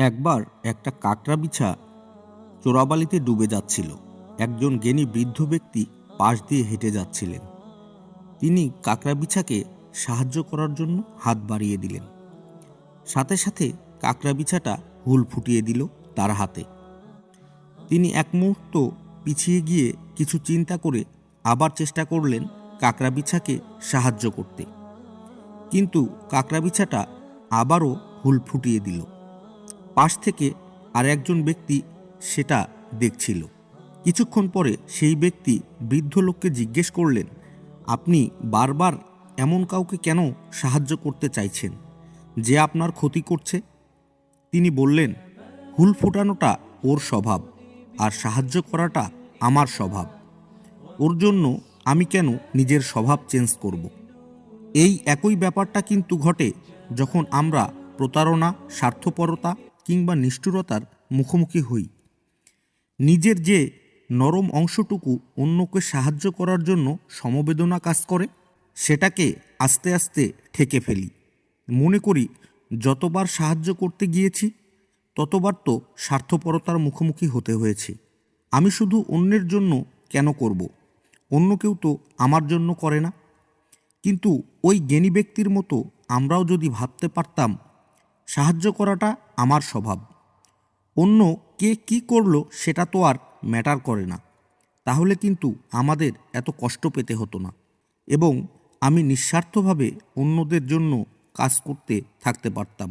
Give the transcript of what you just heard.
একবার একটা কাকড়া বিছা চোরাবালিতে ডুবে যাচ্ছিল। একজন জ্ঞানী বৃদ্ধ ব্যক্তি পাশ দিয়ে হেঁটে যাচ্ছিলেন। তিনি কাকড়া বিছাকে সাহায্য করার জন্য হাত বাড়িয়ে দিলেন। সাথে সাথে কাকড়া বিছাটা হুল ফুটিয়ে দিল তার হাতে। তিনি এক মুহূর্ত পিছিয়ে গিয়ে কিছু চিন্তা করে আবার চেষ্টা করলেন কাকড়া বিছাকে সাহায্য করতে। কিন্তু কাকড়া বিছাটা আবারও হুল ফুটিয়ে দিল। পাশ থেকে আর একজন ব্যক্তি সেটা দেখছিল। কিছুক্ষণ পরে সেই ব্যক্তি বৃদ্ধ লোককে জিজ্ঞেস করলেন, আপনি বারবার এমন কাউকে কেন সাহায্য করতে চাইছেন যে আপনার ক্ষতি করছে? তিনি বললেন, হুল ফোটানোটা ওর স্বভাব আর সাহায্য করাটা আমার স্বভাব। ওর জন্য আমি কেন নিজের স্বভাব চেঞ্জ করব? এই একই ব্যাপারটা কিন্তু ঘটে যখন আমরা প্রতারণা, স্বার্থপরতা কিংবা নিষ্ঠুরতার মুখোমুখি হই। নিজের যে নরম অংশটুকু অন্যকে সাহায্য করার জন্য সমবেদনা কাজ করে, সেটাকে আস্তে আস্তে ঠেকে ফেলি। মনে করি, যতবার সাহায্য করতে গিয়েছি, ততবার তো স্বার্থপরতার মুখোমুখি হতে হয়েছে। আমি শুধু অন্যের জন্য কেন করব? অন্য কেউ তো আমার জন্য করে না। কিন্তু ওই জ্ঞানী ব্যক্তির মতো আমরাও যদি ভাবতে পারতাম সাহায্য করাটা আমার স্বভাব। অন্য কে কি করল সেটা তো আর ম্যাটার করে না। তাহলে কিন্তু আমাদের এত কষ্ট পেতে হতো না এবং আমি নিঃস্বার্থভাবে অন্যদের জন্য কাজ করতে থাকতে পারতাম।